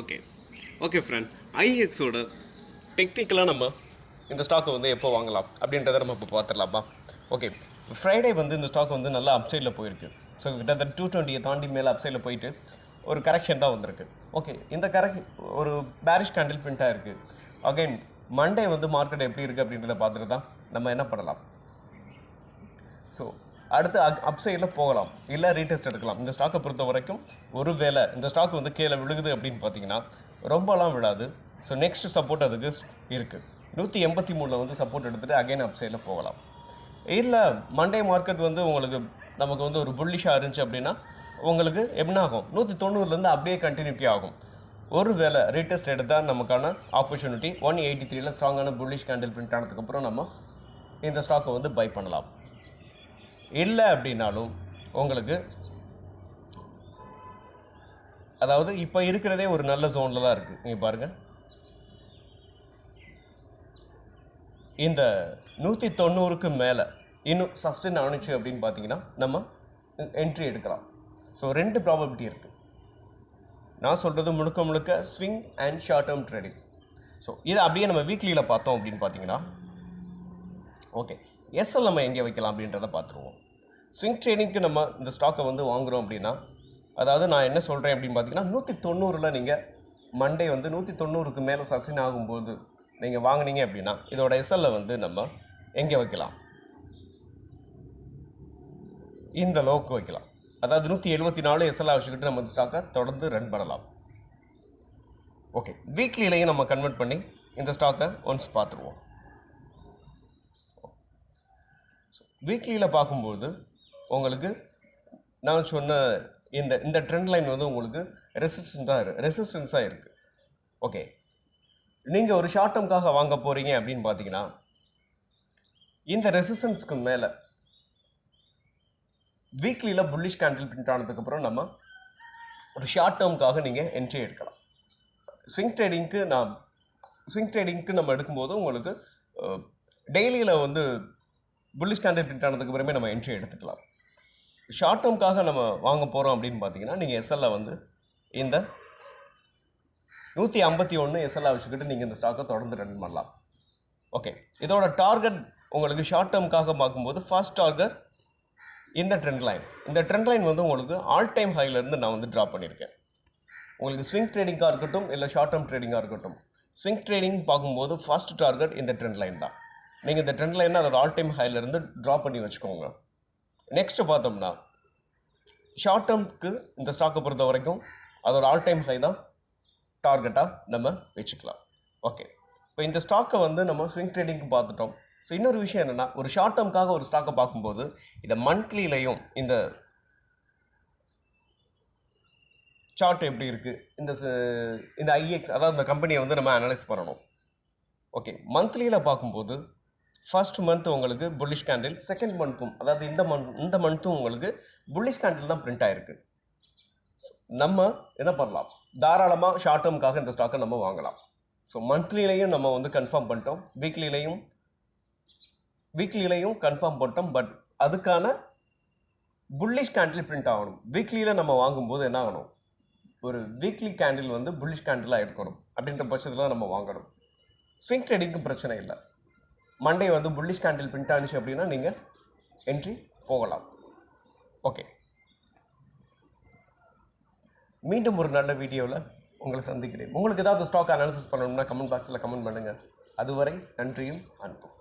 Okay okay friend ஐஎக்ஸோட டெக்னிக்கலாக நம்ம இந்த ஸ்டாக்கை வந்து எப்போ வாங்கலாம் அப்படின்றத நம்ம இப்போ பார்த்துடலாமா? ஓகே ஃப்ரைடே வந்து இந்த ஸ்டாக் வந்து நல்லா அப்சைடில் போயிருக்கு. ஸோ கிட்டத்தட்ட டூ டுவெண்ட்டியை தாண்டி மேலே அப்சைடில் போயிட்டு ஒரு கரெக்ஷன் தான் வந்திருக்கு. ஓகே இந்த கரெக்ட் ஒரு பேரிஷ் கேண்டில் பிரிண்ட்டாக இருக்குது அகைன் மண்டே வந்து மார்க்கெட் எப்படி இருக்குது அப்படின்றத பார்த்துட்டு தான் நம்ம என்ன பண்ணலாம்? ஸோ அடுத்து அப் அப்சைடில் போகலாம். இல்லை ரீடெஸ்ட் எடுக்கலாம். இந்த ஸ்டாக்கை பொறுத்த வரைக்கும் ஒரு வேலை இந்த ஸ்டாக் வந்து கீழே விழுகுது அப்படின்னு பார்த்தீங்கன்னா ரொம்பலாம் விழாது. ஸோ நெக்ஸ்ட் சப்போர்ட் அதுக்கு இருக்குது நூற்றி எண்பத்தி மூணில் வந்து சப்போர்ட் எடுத்துகிட்டு அகைன் அப்சைடில் போகலாம். இல்லை மண்டே மார்க்கெட் வந்து உங்களுக்கு நமக்கு வந்து ஒரு புல்லிஷாக இருந்துச்சு அப்படின்னா உங்களுக்கு என்ன ஆகும்? நூற்றி தொண்ணூறுலேருந்து அப்படியே கண்டினியூட்டி ஆகும். ஒரு வேலை ரீடெஸ்ட் எடுத்தால் நமக்கான ஆப்பர்ச்சுனிட்டி ஒன் எயிட்டி த்ரீல ஸ்ட்ராங்கான புல்லிஷ் கேண்டில் பிரிண்ட் ஆனதுக்கப்புறம் நம்ம இந்த ஸ்டாக்கை வந்து பை பண்ணலாம். இல்லை அப்படின்னாலும் உங்களுக்கு அதாவது இப்போ இருக்கிறதே ஒரு நல்ல ஜோனில் தான் இருக்குது நீங்கள் பாருங்கள் இந்த நூற்றி தொண்ணூறுக்கு மேலே இன்னும் சஸ்டெயின் ஆணுச்சு அப்படின்னு பார்த்தீங்கன்னா நம்ம என்ட்ரி எடுக்கலாம். ஸோ ரெண்டு ப்ராபபிலிட்டி இருக்குது நான் சொல்கிறது முழுக்க முழுக்க swing and short term trading so இதை அப்படியே நம்ம வீக்லியில் பார்த்தோம் அப்படின்னு பார்த்தீங்கன்னா ஓகே எஸ்எல் நம்ம எங்கே வைக்கலாம் அப்படின்றத பார்த்துருவோம். ஸ்விங் ட்ரேடிங்க்கு நம்ம இந்த ஸ்டாக்கை வந்து வாங்குகிறோம் அப்படின்னா அதாவது நான் என்ன சொல்கிறேன் அப்படின்னு பார்த்தீங்கன்னா நூற்றி தொண்ணூறில் நீங்கள் மண்டே வந்து நூற்றி தொண்ணூறுக்கு மேலே சஸ்டின் ஆகும்போது நீங்கள் வாங்குனீங்க அப்படின்னா இதோட எஸ்எல்ல வந்து நம்ம எங்கே வைக்கலாம்? இந்த லோக்கு வைக்கலாம். அதாவது நூற்றி எழுபத்தி நாலு எஸ்எல்ஆ வச்சுக்கிட்டு நம்ம ஸ்டாக்கை தொடர்ந்து ரன் பண்ணலாம். ஓகே வீக்லிலையும் நம்ம கன்வெர்ட் பண்ணி இந்த ஸ்டாக்கை ஒன்ஸ் பார்த்துருவோம். வீக்லியில் பார்க்கும்போது உங்களுக்கு நான் சொன்ன இந்த இந்த ட்ரெண்ட் லைன் வந்து உங்களுக்கு ரெசிஸ்டன்ஸாக இரு ரெசிஸ்டன்ஸாக இருக்குது ஓகே நீங்கள் ஒரு ஷார்ட் டேர்ம்காக வாங்க போகிறீங்க அப்படின்னு பார்த்தீங்கன்னா இந்த ரெசிஸ்டன்ஸ்க்கு மேலே வீக்லியில் புல்லிஷ் கேண்டில் பிரிண்ட் ஆனதுக்கப்புறம் நம்ம ஒரு ஷார்ட் டேர்முக்காக நீங்கள் என்ட்ரி எடுக்கலாம். ஸ்விங் ட்ரேடிங்க்கு நான் ஸ்விங் ட்ரேடிங்க்கு நம்ம எடுக்கும்போது உங்களுக்கு டெய்லியில் வந்து புல்லிஷ் கேண்டில் பிரிண்ட் ஆனதுக்கு அப்புறமே நம்ம என்ட்ரி எடுத்துக்கலாம். ஷார்ட் டேர்ம்காக நம்ம வாங்க போகிறோம் அப்படின்னு பார்த்தீங்கன்னா நீங்கள் எஸ்எல்ல வந்து இந்த நூற்றி ஐம்பத்தி ஒன்று எஸ்எல்ஆ வச்சுக்கிட்டு நீங்கள் இந்த ஸ்டாக்கை தொடர்ந்து ரன் பண்ணலாம். ஓகே இதோட டார்கெட் உங்களுக்கு ஷார்ட் டேர்முக்காக பார்க்கும்போது ஃபர்ஸ்ட் டார்கெட் இந்த ட்ரெண்ட் லைன் இந்த ட்ரெண்ட் லைன் வந்து உங்களுக்கு ஆல் டைம் ஹைலேருந்து நான் வந்து ட்ரா பண்ணியிருக்கேன். உங்களுக்கு ஸ்விங் ட்ரேடிங்காக இருக்கட்டும் இல்லை ஷார்ட் டேர்ம் ட்ரேடிங்காக இருக்கட்டும். ஸ்விங் ட்ரேடிங் பார்க்கும்போது ஃபர்ஸ்ட் டார்கெட் இந்த ட்ரெண்ட் லைன் தான். நீங்கள் இந்த ட்ரெண்ட் லைனை அதோட ஆல் டைம் ஹைலேருந்து ட்ரா பண்ணி வச்சுக்கோங்க. நெக்ஸ்ட்டு பார்த்தோம்னா ஷார்ட் டேர்ம்க்கு இந்த ஸ்டாக்கை பொறுத்த வரைக்கும் அதோட ஆல் டைம் ஹை தான் டார்கெட்டாக நம்ம வச்சுக்கலாம். ஓகே இப்போ இந்த ஸ்டாக்கை வந்து நம்ம ஸ்விங் ட்ரேடிங்க்கு பார்த்துட்டோம். ஸோ இன்னொரு விஷயம் என்னென்னா ஒரு ஷார்ட் டேர்ம்க்காக ஒரு ஸ்டாக்கை பார்க்கும்போது இந்த மந்த்லிலையும் இந்த சார்ட் எப்படி இருக்குது இந்த இந்த ஐஎக்ஸ் அதாவது இந்த கம்பெனியை வந்து நம்ம அனலைஸ் பண்ணணும். ஓகே மந்த்லியில் பார்க்கும்போது ஃபர்ஸ்ட் மந்த் உங்களுக்கு புல்லிஷ் கேண்டில் செகண்ட் மந்த்தும் அதாவது இந்த மந்த் இந்த மந்த்தும் உங்களுக்கு புல்லிஷ் கேண்டில் தான் பிரிண்ட் ஆயிருக்கு. நம்ம என்ன பண்ணலாம்? தாராளமாக ஷார்ட் டேர்முக்காக இந்த ஸ்டாக்கை நம்ம வாங்கலாம். ஸோ மந்த்லிலையும் நம்ம வந்து கன்ஃபார்ம் பண்ணிட்டோம். வீக்லிலையும் வீக்லிலையும் கன்ஃபார்ம் பண்ணிட்டோம். பட் அதுக்கான புல்லிஷ் கேண்டில் பிரிண்ட் ஆகணும். வீக்லியில் நம்ம வாங்கும்போது என்ன ஆகணும்? ஒரு வீக்லி கேண்டில் வந்து புல்லிஷ் கேண்டிலாக இருக்கணும் அப்படின்ற பட்சத்தில் தான் நம்ம வாங்கணும். ஸ்விங் ட்ரேடிங்க்கு பிரச்சனை இல்லை. மண்டே வந்து புல்லிஷ் கேண்டில் பிரிண்ட் ஆனிச்சு அப்படின்னா நீங்கள் என்ட்ரி போகலாம். ஓகே மீண்டும் ஒரு நல்ல வீடியோவில் உங்களை சந்திக்கிறேன். உங்களுக்கு ஏதாவது ஸ்டாக் அனாலிசிஸ் பண்ணணும்னா கமெண்ட் பாக்ஸில் கமெண்ட் பண்ணுங்கள் அதுவரை நன்றியும் அன்பும்.